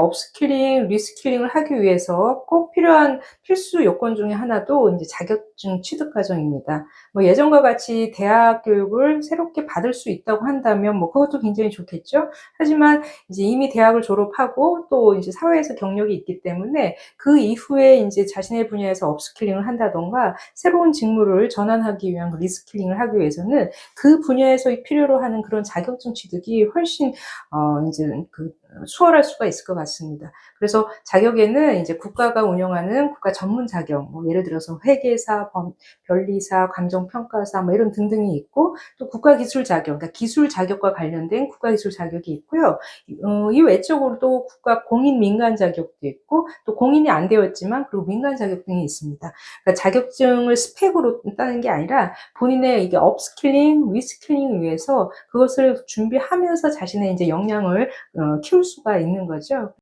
업스킬링, 리스킬링을 하기 위해서 꼭 필요한 필수 요건 중에 하나도 이제 자격증 취득 과정입니다. 뭐 예전과 같이 대학 교육을 새롭게 받을 수 있다고 한다면 뭐 그것도 굉장히 좋겠죠. 하지만 이제 이미 대학을 졸업하고 또 이제 사회에서 경력이 있기 때문에 그 이후에 이제 자신의 분야에서 업스킬링을 한다던가 새로운 직무를 전환하기 위한 그 리스킬링을 하기 위해서는 그 분야에서 필요로 하는 그런 자격증 취득이 훨씬 어 이제 그 수월할 수가 있을 것 같습니다. 그래서 자격에는 이제 국가가 운영하는 국가 전문 자격, 뭐 예를 들어서 회계사, 범, 변리사, 감정평가사 뭐 이런 등등이 있고 또 국가기술 자격, 그러니까 기술 자격과 관련된 국가기술 자격이 있고요. 어, 이 외적으로도 국가 공인 민간 자격도 있고 또 공인이 안 되었지만 그리고 민간 자격 등이 있습니다. 그러니까 자격증을 스펙으로 따는 게 아니라 본인의 이게 업스킬링, 리스킬링을 위해서 그것을 준비하면서 자신의 이제 역량을 어, 키울 수가 있는 거죠.